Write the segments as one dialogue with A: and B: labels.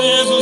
A: is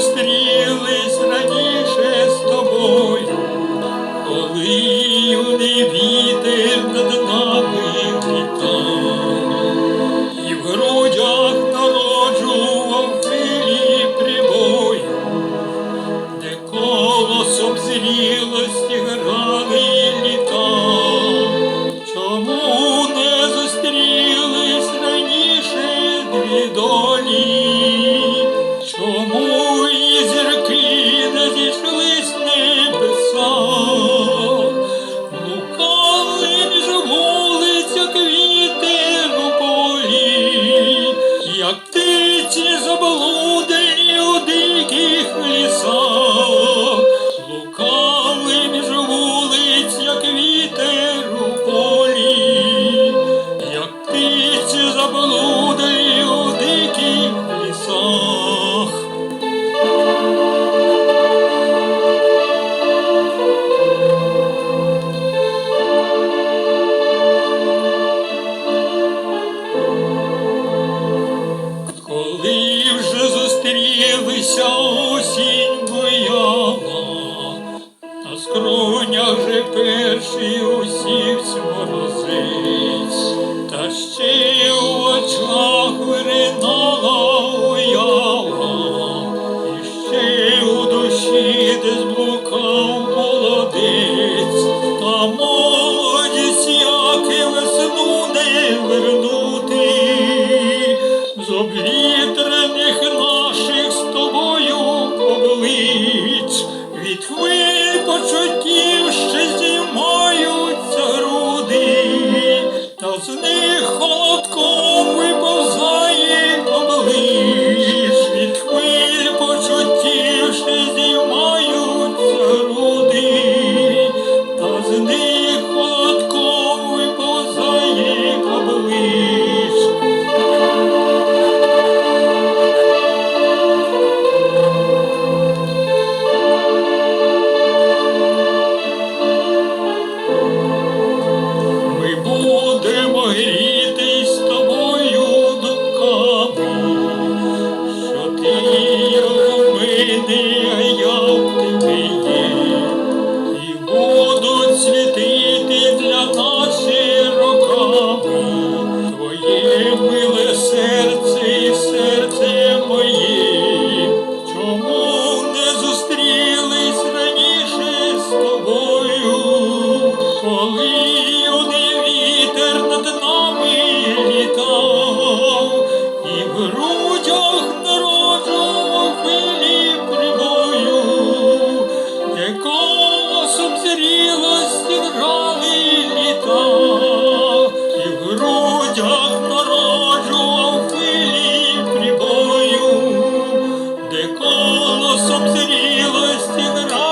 A: княже перший усіх сворозиць, та ще в очах виринала уява, і ще у душі де зблукав молодець, та молодість, як і весну не вернути, зобліта. We. голосом зрілості грає.